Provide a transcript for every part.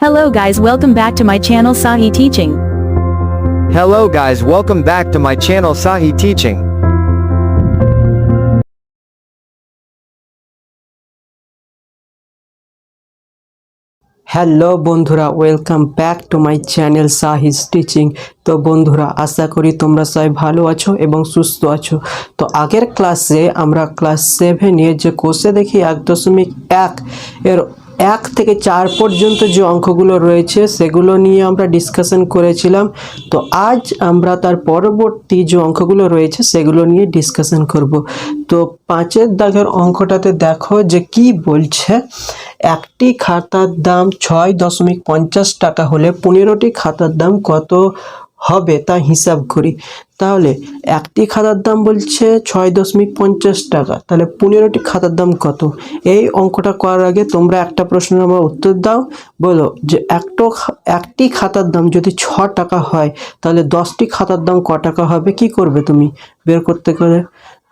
Hello guys welcome back to my channel Sahi Teaching. Hello guys welcome back to my channel Sahi Teaching. Hello বন্ধুরা welcome back to my channel Sahi's Teaching তো বন্ধুরা আশা করি তোমরা সবাই ভালো আছো এবং সুস্থ আছো তো আগের ক্লাসে আমরা ক্লাস সেভেনে যে কোষে দেখি এক দশমিক এক এর এক থেকে চার পর্যন্ত যে অঙ্কগুলো রয়েছে সেগুলো নিয়ে আমরা ডিসকাশন করেছিলাম। তো আজ আমরা তার পরবর্তী যে অঙ্কগুলো রয়েছে সেগুলো নিয়ে ডিসকাশন করব। তো পাঁচের দাগের অঙ্কটাতে দেখো যে কি বলছে, একটি খাতার দাম ছয় দশমিক পঞ্চাশ টাকা হলে পনেরোটি খাতার দাম কত হবে তা হিসাব করি। তাহলে একটি খাতার দাম বলছে ছয় দশমিক পঞ্চাশ টাকা। তাহলে পনেরোটি খাতার দাম কত? এই অঙ্কটা করার আগে তোমরা একটা প্রশ্নের আমার উত্তর দাও। বলো যে একটো একটি খাতার দাম যদি ছ টাকা হয়, তাহলে দশটি খাতার দাম ক টাকা হবে? কি করবে তুমি? বের করতে করে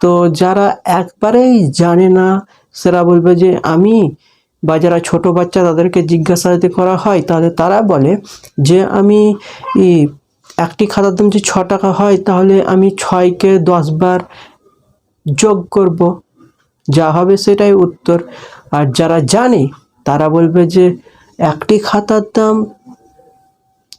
তো যারা একবারেই জানে না, সেরা বলবে যে আমি বা যারা ছোটো বাচ্চা তাদেরকে জিজ্ঞাসা যদি করা হয়, তাহলে তারা বলে যে আমি একটি খাতার দাম যদি ছ টাকা হয়, তাহলে আমি ছয়কে দশ বার যোগ করব। যা হবে সেটাই উত্তর। আর যারা জানে, তারা বলবে যে একটি খাতার দাম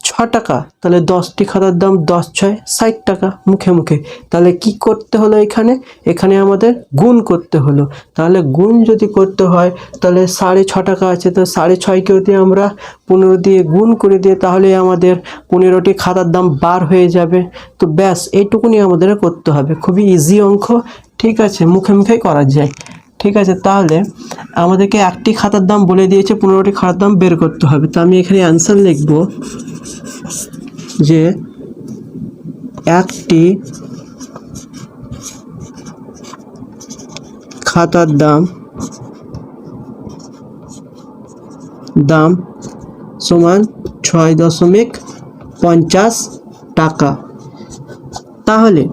ছ টাকা, তাহলে দশটি খাতার দাম দশ ছয়, ষাট টাকা মুখে মুখে। তাহলে কি করতে হলো এখানে? এখানে আমাদের গুণ করতে হলো। তাহলে গুণ যদি করতে হয়, তাহলে সাড়ে ছ টাকা আছে, তো সাড়ে ছয়কে যদি আমরা পনেরো দিয়ে গুণ করে দিয়ে তাহলে আমাদের পনেরোটি খাতার দাম বার হয়ে যাবে। তো ব্যাস এইটুকুনি আমাদের করতে হবে। খুবই ইজি অঙ্ক, ঠিক আছে? মুখে মুখে করা যায়। ঠিক আছে, তাহলে আমাদেরকে একটি খাতার দাম বলে দিয়েছে, পনেরোটি খাতার দাম বের করতে হবে। তো আমি এখানে অ্যান্সার লিখব। যে একটি খাতার দাম দাম সমান ছয় দশমিক পঞ্চাশ টাকা। তাহলে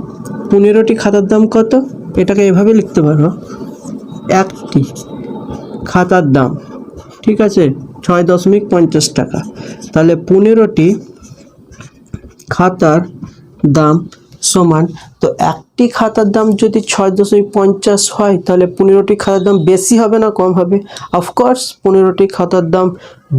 পনেরোটি খাতার দাম কত? এটাকে এভাবে লিখতে পারো। একটি খাতার দাম, ঠিক আছে, ছয় দশমিক পঞ্চাশ টাকা। তাহলে পনেরোটি খাতার দাম সমান তো একটি খাতার দাম যদি ছয় দশমিক পঞ্চাশ হয়, তাহলে পনেরোটি খাতার দাম বেশি হবে না কম হবে? অফকোর্স পনেরোটি খাতার দাম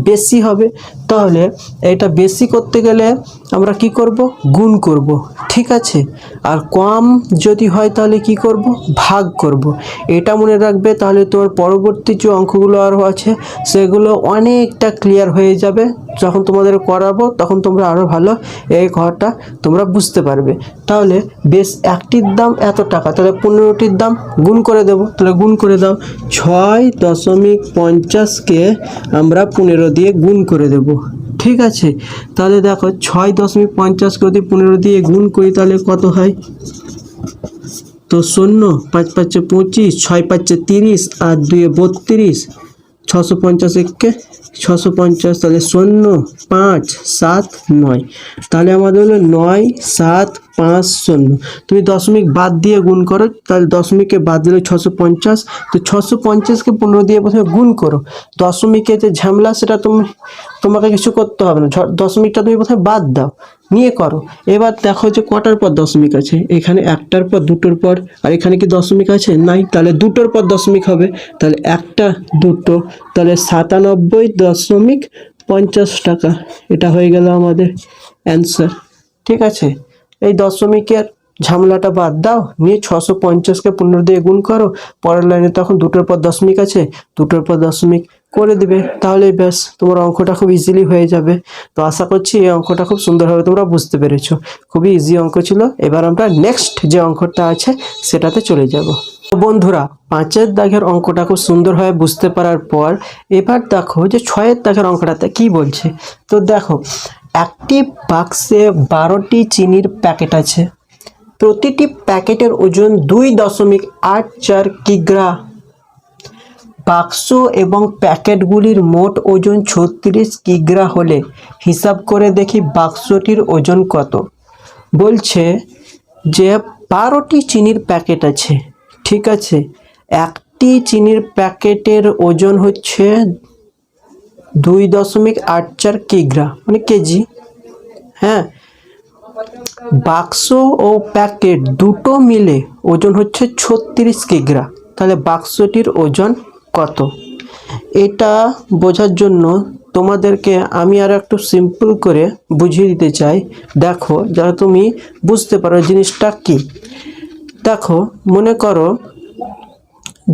বেশি হবে। তাহলে এটা বেশি করতে গেলে আমরা কি করব? গুণ করব, ঠিক আছে? আর কম যদি হয়, তাহলে কি করব? ভাগ করব। এটা মনে রাখবে, তাহলে তোমার পরবর্তী যে অঙ্কগুলো আরও আছে, সেগুলো অনেকটা ক্লিয়ার হয়ে যাবে। যখন তোমাদের করাবো, তখন তোমরা আরও ভালো এই ঘরটা তোমরা বুঝতে পারবে। তাহলে বেশ একটির দাম এত টাকা। তাহলে পনেরোটির দাম গুণ করে দেবো। তাহলে গুণ করে দাও ছয় দশমিক পঞ্চাশকে আমরা পনেরো দিয়ে গুণ করে দেবো। ঠিক আছে? তাহলে দেখো ছয় দশমিক পঞ্চাশকে যদি পনেরো দিয়ে গুণ করি তাহলে কত হয়? তো শূন্য, পাঁচ পাঁচে পঁচিশ, ছয় পাঁচে তিরিশ আর দুয়ে বত্রিশ ছশো পঞ্চাশ একে ছশো পঞ্চাশ, তাহলে শূন্য, পাঁচ, সাত, নয়। তাহলে আমাদের হলো নয়, সাত, পাঁচ, শূন্য। তুমি দশমিক বাদ দিয়ে গুণ করো, তাহলে দশমিকে বাদ দিলে ছশো পঞ্চাশ। তো ছশো পঞ্চাশকে পনেরো দিয়ে প্রথমে গুণ করো। দশমিকে যে ঝামেলা, সেটা তুমি, তোমাকে কিছু করতে হবে না। দশমিকটা তুমি প্রথমে বাদ দাও। নিয়ে করো। এবার দেখো যে কটার পর দশমিক আছে? এখানে একটার পর দুটোর পর, আর এখানে কি দশমিক আছে? নাই। তাহলে দুটোর পর দশমিক হবে। তাহলে একটা, দুটো, তাহলে সাতানব্বই দশমিক পঞ্চাশ টাকা। এটা হয়ে গেল আমাদের অ্যান্সার ঠিক আছে? এই দশমিকের ঝামেলাটা বাদ দাও। নিয়ে ছশো পঞ্চাশকে পনেরো দিয়ে গুণ করো। পরের লাইনে তখন দুটোর পর দশমিক আছে। দুটোর পর দশমিক করে দিবে তাহলে ব্যাস, তোমার অঙ্কটা খুব ইজিলি হয়ে যাবে। তো আশা করছি এই অঙ্কটা খুব সুন্দরভাবে তোমরা বুঝতে পেরেছ। খুবই ইজি অঙ্ক ছিল। এবার আমরা নেক্সট যে অঙ্কটা আছে, সেটাতে চলে যাব। তো বন্ধুরা, পাঁচের দাগের অঙ্কটা খুব সুন্দরভাবে বুঝতে পারার পর, এবার দেখো যে ছয়ের দাগের অঙ্কটাতে কি বলছে। তো দেখো, একটি বাক্সে বারোটি চিনির প্যাকেট আছে। প্রতিটি প্যাকেটের ওজন দুই দশমিক আট চার কিগ্রা। বাক্স এবং প্যাকেটগুলির মোট ওজন ছত্রিশ কিগ্রা হলে হিসাব করে দেখি বাক্সটির ওজন কত। বলছে যে বারোটি চিনির প্যাকেট আছে। ঠিক আছে, একটি চিনির প্যাকেটের ওজন হচ্ছে দুই দশমিক আট চার কিগ্রা মানে কেজি। হ্যাঁ বাক্স ও প্যাকেট দুটো মিলে ওজন হচ্ছে ছত্রিশ কিগ্রা। তাহলে বাক্সটির ওজন কত? এটা বোঝার জন্য তোমাদেরকে আমি আর একটু সিম্পল করে বুঝিয়ে দিতে চাই। দেখো যারা তুমি বুঝতে পারো জিনিসটা কি। দেখো, মনে করো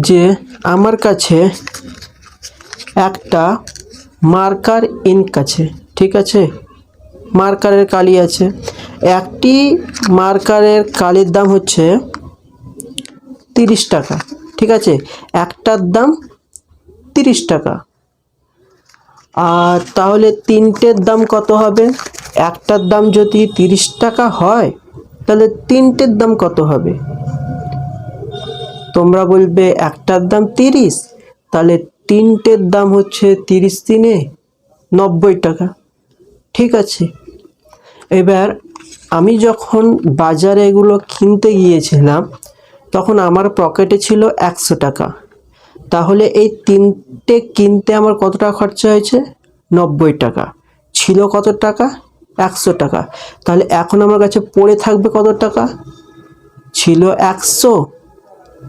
যে আমার কাছে একটা মার্কার ইঙ্ক আছে, ঠিক আছে? মার্কারের কালি আছে। একটি মার্কারের কালির দাম হচ্ছে তিরিশ টাকা, ঠিক আছে? একটার দাম তিরিশ টাকা। আর তাহলে তিনটের দাম কত হবে? একটার দাম যদি তিরিশ টাকা হয়, তাহলে তিনটের দাম কত হবে? তোমরা বলবে, একটার দাম তিরিশ, তাহলে তিনটের দাম হচ্ছে তিরিশ দিনে নব্বই টাকা। ঠিক আছে। এবার আমি যখন বাজারে এগুলো কিনতে গিয়েছিলাম, তখন আমার পকেটে ছিল একশো টাকা। তাহলে এই তিনটে কিনতে আমার কত টাকা খরচা হয়েছে? নব্বই টাকা। ছিল কত টাকা? একশো টাকা। তাহলে এখন আমার কাছে পড়ে থাকবে কত টাকা? ছিল একশো।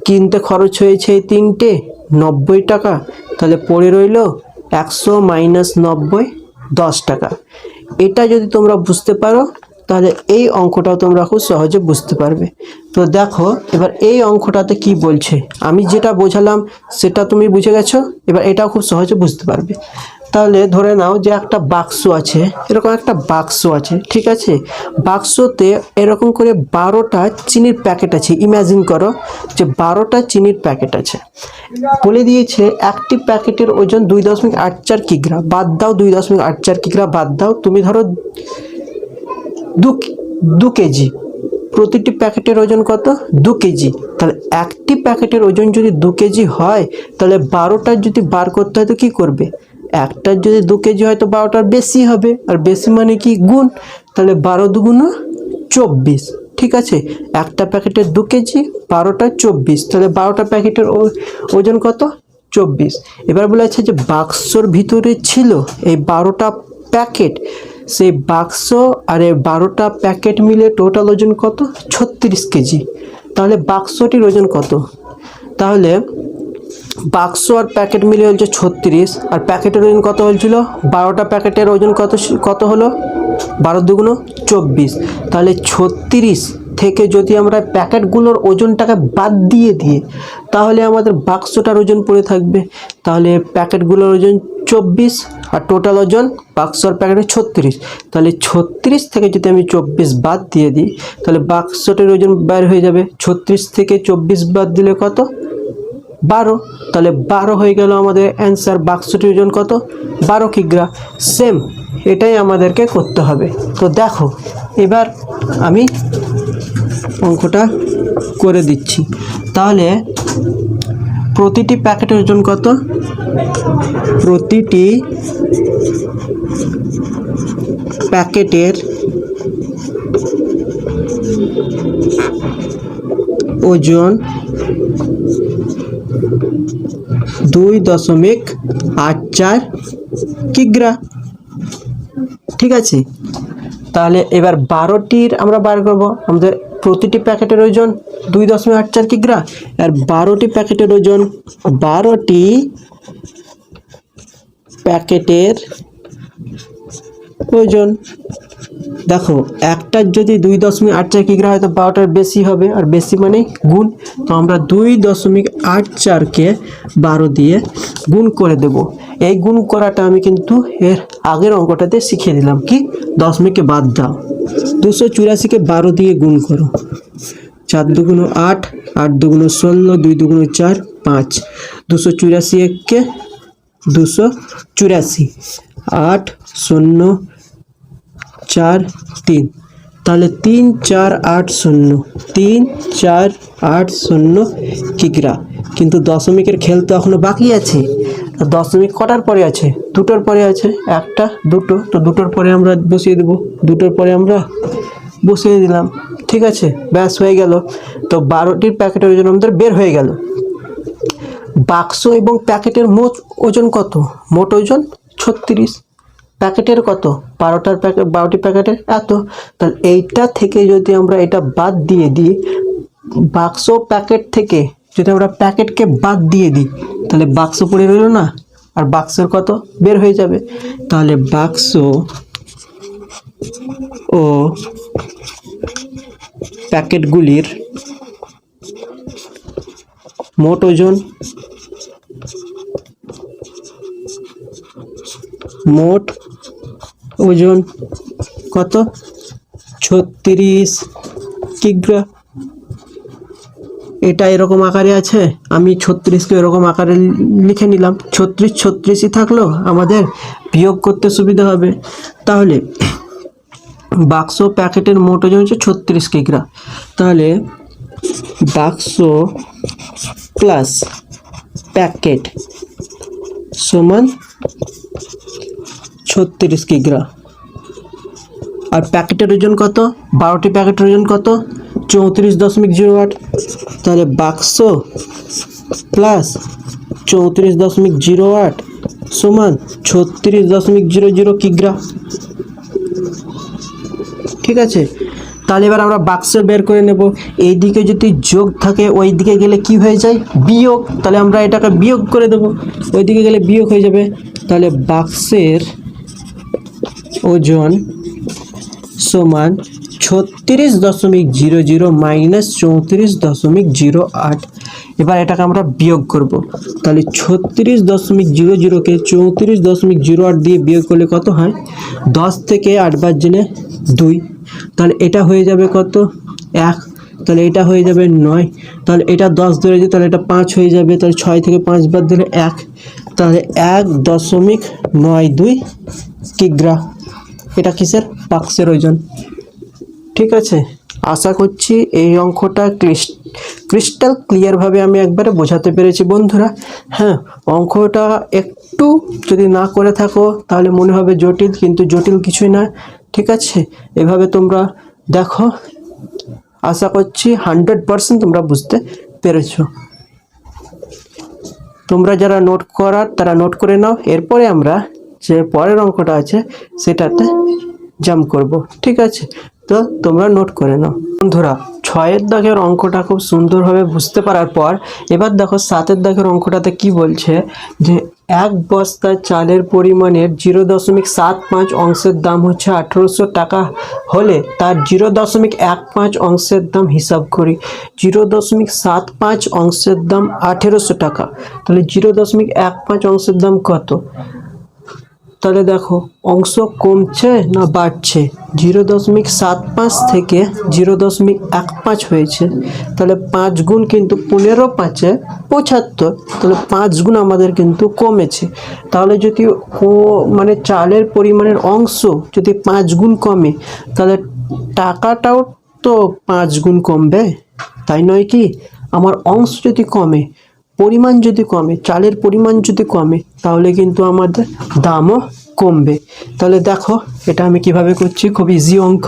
কিনতে খরচ হয়েছে এই তিনটে? নব্বই টাকা। তাহলে পড়ে রইল একশো মাইনাস নব্বই, দশ টাকা। এটা যদি তোমরা বুঝতে পারো তাহলে এই অঙ্কটাও তোমরা খুব সহজে বুঝতে পারবে। তো দেখো, এবার এই অঙ্কটাতে কি বলছে? আমি যেটা বোঝালাম, সেটা তুমি বুঝে গেছো? এবার এটাও খুব সহজে বুঝতে পারবে। তাহলে ধরে নাও যে একটা বাক্স আছে, এরকম একটা বাক্স আছে, ঠিক আছে? বাক্সতে এরকম করে বারোটা চিনির প্যাকেট আছে। ইমাজিন করো যে বারোটা চিনির প্যাকেট আছে। বলে দিয়েছে, একটি প্যাকেটের ওজন দুই দশমিক আট চার কিগ্রা, বাদ দাও দুই দশমিক আট চার কিগ্রা, বাদ দাও। তুমি ধরো দু দু কেজি। প্রতিটি প্যাকেটের ওজন কত? দু কেজি। তাহলে একটি প্যাকেটের ওজন যদি দু কেজি হয়, তাহলে বারোটার যদি বার করতে হয় তো কী করবে? একটার যদি দু কেজি হয় তো বারোটার বেশি হবে। আর বেশি মানে কি? গুণ। তাহলে বারো দুগুণ চব্বিশ। ঠিক আছে? একটা প্যাকেটের দু কেজি, বারোটা চব্বিশ। তাহলে বারোটা প্যাকেটের ওজন কত? চব্বিশ। এবার বলা আছে যে বাক্সর ভিতরে ছিল এই বারোটা প্যাকেট। সেই বাক্স আর বারোটা প্যাকেট মিলে টোটাল ওজন কত? ছত্রিশ কেজি। তাহলে বাক্সটির ওজন কত? তাহলে বাক্স আর প্যাকেট মিলে হচ্ছে ছত্রিশ। আর প্যাকেটের ওজন কত হয়েছিল? বারোটা প্যাকেটের ওজন কত কত হলো? বারো দুগুণ চব্বিশ। তাহলে ছত্রিশ থেকে যদি আমরা প্যাকেটগুলোর ওজনটাকে বাদ দিয়ে দিয়ে তাহলে আমাদের বাক্সটার ওজন পড়ে থাকবে। তাহলে প্যাকেটগুলোর ওজন চব্বিশ আর টোটাল ওজন বাক্সর প্যাকেটে ছত্রিশ। তাহলে ছত্রিশ থেকে যদি আমি চব্বিশ বাদ দিয়ে দিই, তাহলে বাক্সটার ওজন বের হয়ে যাবে ছত্রিশ থেকে চব্বিশ বাদ দিলে কত? বারো। তাহলে বারো হয়ে গেল আমাদের অ্যান্সার বাক্সটির ওজন কত? বারো কিগ্রা। সেম এটাই আমাদেরকে করতে হবে। তো দেখো, এবার আমি অঙ্কটা করে দিচ্ছি। তাহলে প্রতিটি প্যাকেটের ওজন কত? প্রতিটি প্যাকেটের ওজন দুই দশমিক আট চার কিগ্রা। ঠিক আছে? তাহলে এবার বারোটির আমরা বার করব। আমাদের প্রতিটি প্যাকেটের ওজন দুই দশমিক আট চার কিগ্রা। আর বারোটি প্যাকেটের ওজন, বারোটি প্যাকেটের ওজন। দেখো একটার যদি দুই দশমিক আট চার কিগ্রা হয়, তো বারোটার বেশি হবে, আর বেশি মানে গুণ। তো আমরা দুই দশমিক আট চারকে বারো দিয়ে গুণ করে দেব। এই গুণ করাটা আমি কিন্তু এর আগের অঙ্কটাতে শিখিয়ে দিলাম। কি? দশমিককে বাদ দাও। দুশো চুরাশিকে বারো দিয়ে গুণ করো। চার দুগুণ আট আট দুগুণ ষোলো দুই দুগুণ চার, পাঁচ। দুশো চুরাশি এককে দুশো চুরাশি। আট, শূন্য, চার, তিন। তাহলে তিন, চার, আট, শূন্য। তিন, চার, আট, শূন্য কিগ্রা কিন্তু দশমিকের খেল তো এখনও বাকি আছে। দশমিক কটার পরে আছে? দুটোর পরে আছে। একটা, দুটো। তো দুটোর পরে আমরা বসিয়ে দেবো। দুটোর পরে আমরা বসিয়ে দিলাম। ঠিক আছে? ব্যাস, হয়ে গেল। তো বারোটির প্যাকেটের ওজন আমাদের বের হয়ে গেল। বাক্স এবং প্যাকেটের মোট ওজন কত? মোট ওজন ছত্রিশ। প্যাকেটের কত? বারোটার প্যাকেট বারোটি প্যাকেটের এত। তাহলে এইটা থেকে যদি আমরা এটা বাদ দিয়ে দিই, বাক্স প্যাকেট থেকে যদি আমরা প্যাকেটকে বাদ দিয়ে দিই, তাহলে বাক্স পড়ে রইল না? আর বাক্সের কত? বের হয়ে যাবে। তাহলে বাক্স ও প্যাকেটগুলির মোট ওজন মোট ওজন কত? ছত্রিশ কিগ্রা। এটা এরকম আকারে আছে? আমি ছত্রিশকে এরকম আকারে লিখে নিলাম। ছত্রিশ, ছত্রিশই থাকল আমাদের বিয়োগ করতে সুবিধা হবে। তাহলে বাক্স প্যাকেটের মোট ওজন হচ্ছে ছত্রিশ কিগ্রা তাহলে বাক্স প্লাস প্যাকেট সমান ছত্রিশ কিগ্রা আর প্যাকেটের ওজন কত? বারোটি প্যাকেটের ওজন কত? চৌত্রিশ দশমিক জিরো আট। তাহলে বাক্স প্লাস চৌত্রিশ দশমিক জিরো আট সমান ছত্রিশ দশমিক জিরো জিরো কিগ্রা ঠিক আছে? তাহলে এবার আমরা বাক্স বের করে নেব। এই দিকে যদি যোগ থাকে ওই দিকে গেলে কি হয়ে যায়? বিয়োগ। তাহলে আমরা এটাকে বিয়োগ করে দেবো। ওই দিকে গেলে বিয়োগ হয়ে যাবে। তাহলে বাক্সের ওজন সমান ছত্রিশ দশমিক জিরো জিরো মাইনাস চৌত্রিশ দশমিক জিরো আট। এবার এটাকে আমরা বিয়োগ করব। তাহলে ছত্রিশ দশমিক জিরো জিরোকে চৌত্রিশ দশমিক জিরো আট দিয়ে বিয়োগ করলে কত হয়? দশ থেকে আট বার জেনে দুই। তাহলে এটা হয়ে যাবে কত? এক। তাহলে এটা হয়ে যাবে নয়। তাহলে এটা দশ ধরেছি তাহলে এটা পাঁচ হয়ে যাবে। তাহলে ছয় থেকে পাঁচ বার দিলে এক। তাহলে এক দশমিক নয় দুই কিগ্রা। এটা কিসের? বাক্সের ওজন। ঠিক আছে? আশা করছি এই অঙ্কটা ক্রিস্টাল ক্লিয়ারভাবে আমি একবারে বোঝাতে পেরেছি বন্ধুরা। হ্যাঁ অঙ্কটা একটু যদি না করে থাকো, তাহলে মনে হবে জটিল, কিন্তু জটিল কিছুই না। ঠিক আছে? এভাবে তোমরা দেখো। আশা করছি হান্ড্রেড পারসেন্ট তোমরা বুঝতে পেরেছ। তোমরা যারা নোট করার তারা নোট করে নাও। এরপরে আমরা যে পরের অঙ্কটা আছে, সেটাতে জাম্প করব। ঠিক আছে? তো তোমরা নোট করে নাও। বন্ধুরা, ছয়ের দাগের অঙ্কটা খুব সুন্দরভাবে বুঝতে পারার পর, এবার দেখো সাতের দাগের অঙ্কটাতে কি বলছে যে এক বস্তা চালের পরিমাণের জিরো দশমিক সাত পাঁচ অংশের দাম হচ্ছে আঠেরোশো টাকা হলে তার জিরো দশমিক এক পাঁচ অংশের দাম হিসাব করি। জিরো দশমিক সাত পাঁচ অংশের দাম আঠেরোশো টাকা। তাহলে জিরো দশমিক এক পাঁচ অংশের দাম কত? তাহলে দেখো, অংশ কমছে না বাড়ছে? জিরো দশমিক সাত পাঁচ থেকে জিরো দশমিক এক পাঁচ হয়েছে। তাহলে পাঁচ গুণ কিন্তু পনেরো পাঁচে পঁচাত্তর। তাহলে পাঁচ গুণ আমাদের কিন্তু কমেছে। তাহলে যদি মানে চালের পরিমাণের অংশ যদি পাঁচ গুণ কমে, তাহলে টাকাটাও তো পাঁচ গুণ কমবে। তাই নয় কি? আমার অংশ যদি কমে পরিমাণ যদি কমে, চালের পরিমাণ যদি কমে, তাহলে কিন্তু আমাদের দামও কমবে। তাহলে দেখো, এটা আমি কীভাবে করছি, খুব ইজি অঙ্ক,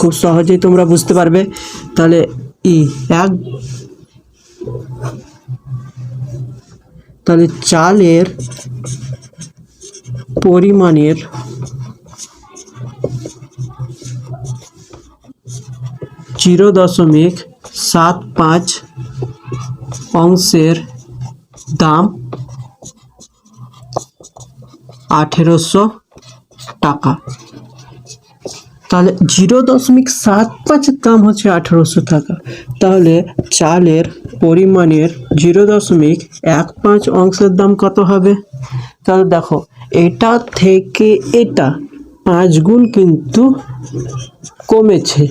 খুব সহজেই তোমরা বুঝতে পারবে। তাহলে ই এক, তাহলে চালের পরিমাণের জিরো দশমিক সাত পাঁচ অংশের দাম আঠেরোশো টাকা। তাহলে জিরো দশমিক সাত পাঁচের দাম হচ্ছে আঠেরোশো টাকা। তাহলে চালের পরিমাণের জিরো দশমিক এক পাঁচ অংশের দাম কত হবে? তাহলে দেখো, এটা থেকে এটা পাঁচ গুণ কিন্তু কমেছে।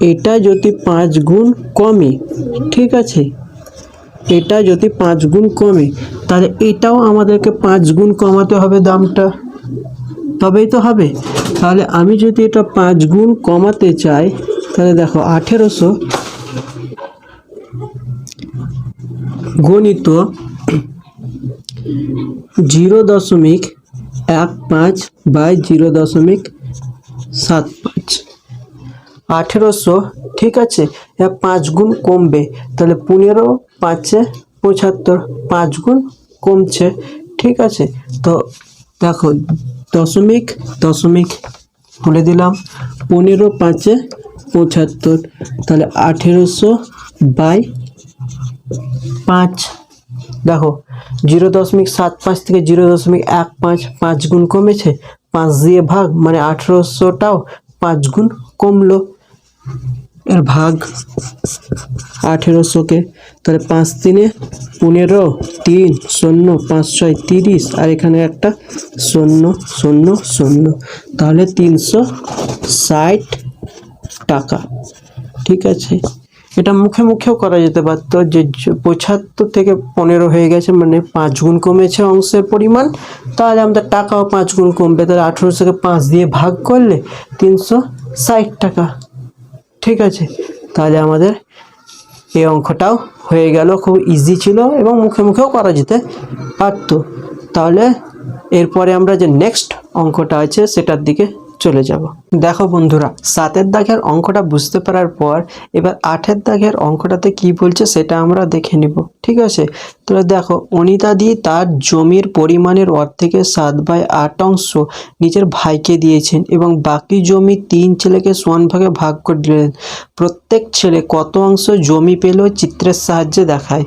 এটা যদি পাঁচ গুণ কমে, ঠিক আছে? এটা যদি পাঁচ গুণ কমে, তাহলে এটাও আমাদেরকে পাঁচ গুণ কমাতে হবে দামটা। তবেই তো হবে। তাহলে আমি যদি এটা পাঁচ গুণ কমাতে চাই, তাহলে দেখো আঠেরোশো গণিত জিরো দশমিক এক পাঁচ বাই জিরো দশমিক সাত পাঁচ। আঠেরোশো, ঠিক আছে? পাঁচ গুণ কমবে। তাহলে পনেরো পাঁচে পঁচাত্তর, পাঁচ গুণ কমছে। ঠিক আছে? তো দেখো, দশমিক দশমিক বলে দিলাম। পনেরো পাঁচে পঁচাত্তর, তাহলে আঠেরোশো বাই পাঁচ। দেখো, জিরো দশমিক সাত পাঁচ থেকে জিরো দশমিক এক পাঁচ পাঁচ গুণ কমেছে। পাঁচ দিয়ে ভাগ মানে আঠেরোশোটাও পাঁচ গুণ কমলো। এর ভাগ আঠেরোশোকে, তাহলে পাঁচ তিনে, পনেরো, তিন, শূন্য, পাঁচ, ছয়, তিরিশ, আর এখানে একটা শূন্য শূন্য শূন্য। তাহলে তিনশো ষাট টাকা, ঠিক আছে? এটা মুখে মুখেও করা যেতে পারতো যে পঁচাত্তর থেকে পনেরো হয়ে গেছে মানে পাঁচ গুণ কমেছে অংশের পরিমাণ। তাহলে আমাদের টাকাও পাঁচ গুণ কমবে, তাহলে আঠেরোশোকে পাঁচ দিয়ে ভাগ করলে তিনশো ষাট টাকা। ঠিক আছে, তাহলে আমাদের এই অঙ্কটাও হয়ে গেল, খুব ইজি ছিল এবং মুখে মুখেও করা যেতে পারত। তাহলে এরপরে আমরা যে নেক্সট অঙ্কটা আছে, সেটার দিকে চলে যাব। দেখো বন্ধুরা, সাতের দাগের অঙ্কটা বুঝতে পারার পর এবার আটের দাগের অঙ্কটাতে কি বলছে সেটা আমরা দেখে নিব, ঠিক আছে? তাহলে দেখো, অনিতা দি তার জমির পরিমাণের অর্ধেকের সাত বাই আট অংশ নিজের ভাইকে দিয়েছেন এবং বাকি জমি তিন ছেলেকে সমান ভাগে ভাগ করে দিলেন। প্রত্যেক ছেলে কত অংশ জমি পেল চিত্রের সাহায্যে দেখায়।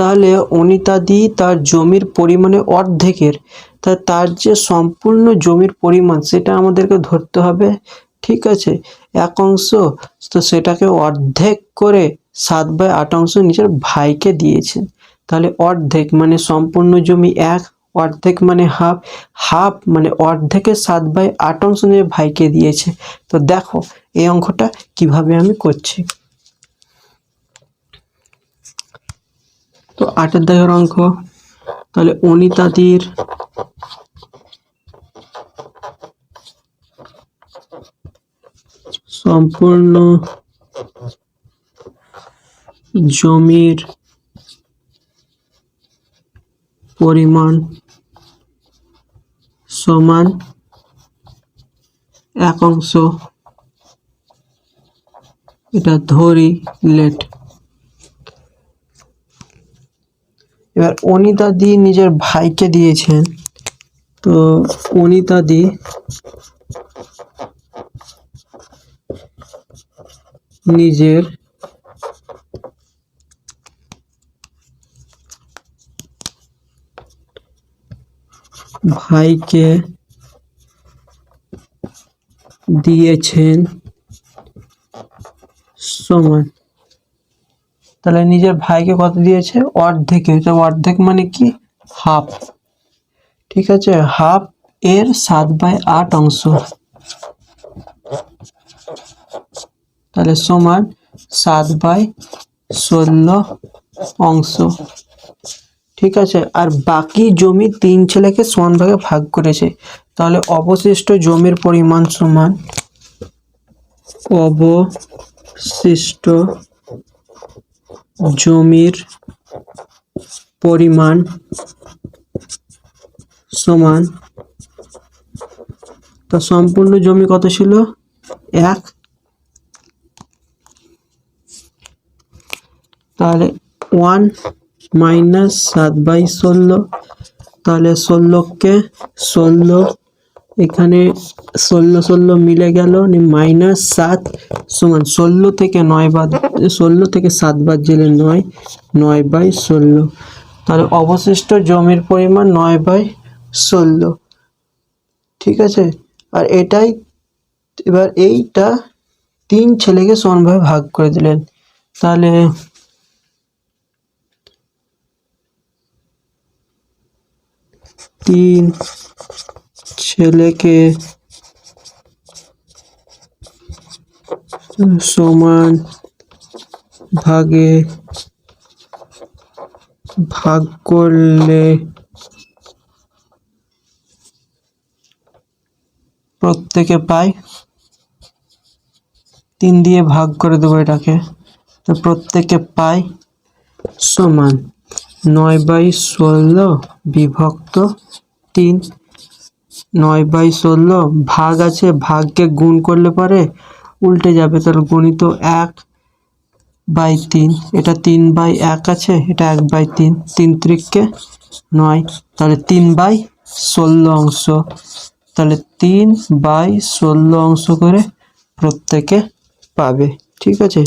তাহলে অনিতা দি তার জমির পরিমাণে অর্ধেকের, তা তার যে সম্পূর্ণ জমির পরিমাণ সেটা আমাদেরকে ধরতে হবে, ঠিক আছে? এক অংশ, তো সেটাকে অর্ধেক করে সাত বাই আট অংশ নিজের ভাইকে দিয়েছেন তাহলে অর্ধেক মানে সম্পূর্ণ জমি এক, অর্ধেক মানে হাফ হাফ মানে অর্ধেকের সাত বাই আট অংশ নিজের ভাইকে দিয়েছে। তো দেখো এই অঙ্কটা কীভাবে আমি করছি। তো আটের দাগের অঙ্ক। তাহলে অনিতাদির সম্পূর্ণ জমির পরিমাণ সমান এক অংশ। এটা ধরি লেট এবার অনিতা দি নিজের ভাইকে দিয়েছেন। তো অনিতা দি নিজের ভাইকে দিয়েছেন সমান। তাহলে নিজের ভাইকে কত দিয়েছে? অর্ধেকে তো অর্ধেক মানে কি? হাফ ঠিক আছে? হাফ এর সাত বাই আট অংশ। তাহলে সমান সাত বাই ষোলো অংশ। ঠিক আছে? আর বাকি জমি তিন ছেলেকে সমান ভাগে ভাগ করেছে। তাহলে অবশিষ্ট জমির পরিমাণ সমান অবশিষ্ট জমির পরিমাণ সমান, তো সম্পূর্ণ জমি কত ছিল? এক। তাহলে ওয়ান মাইনাস সাত বাই ষোলো, তাহলে ষোলোকে ষোলো এখানে ষোলো ষোলো মিলে গেল মাইনাস সাত সমান ষোলো থেকে নয় বাদ, ষোলো থেকে সাত বাদ জেলে নয় নয় বাই ষোলো। তাহলে অবশিষ্ট জমির পরিমাণ নয় বাই ষোলো। ঠিক আছে? আর এটাই এবার এইটা তিন ছেলেকে সমানভাবে ভাগ করে দিলেন। তাহলে তিন ছেলেকে সমান ভাগে ভাগ করলে প্রত্যেকে পায়। তিন দিয়ে ভাগ করে দেবো এটাকে। তো প্রত্যেকে পায় সমান। নয় বাই ষোলো বিভক্ত তিন। নয় বাই ষোলো, ভাগ আছে, ভাগকে গুণ করলে পরে উল্টে যাবে। তাহলে গণিত এক বাই তিন। এটা তিন বাই এক আছে, এটা এক বাই তিন। তিন ত্রিককে নয়। তাহলে তিন বাই ষোলো অংশ। তাহলে তিন বাই ষোলো অংশ করে প্রত্যেকে পাবে। ঠিক আছে?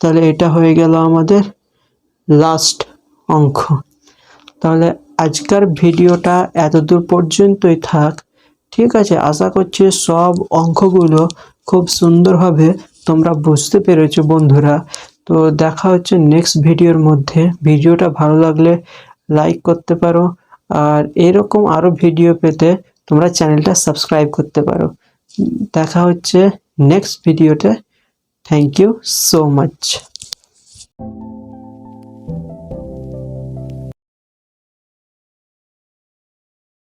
তাহলে এটা হয়ে গেল আমাদের লাস্ট অঙ্ক তাহলে আজকের ভিডিওটা এতদূর পর্যন্তই থাক। ঠিক আছে, আশা করছি সব অঙ্কগুলো খুব সুন্দরভাবে তোমরা বুঝতে পেরেছ বন্ধুরা। তো দেখা হচ্ছে নেক্সট ভিডিওর মধ্যে। ভিডিওটা ভালো লাগলে লাইক করতে পারো আর এরকম আরও ভিডিও পেতে তোমরা চ্যানেলটা সাবস্ক্রাইব করতে পারো। দেখা হচ্ছে নেক্সট ভিডিওতে থ্যাংক ইউ সো মাচ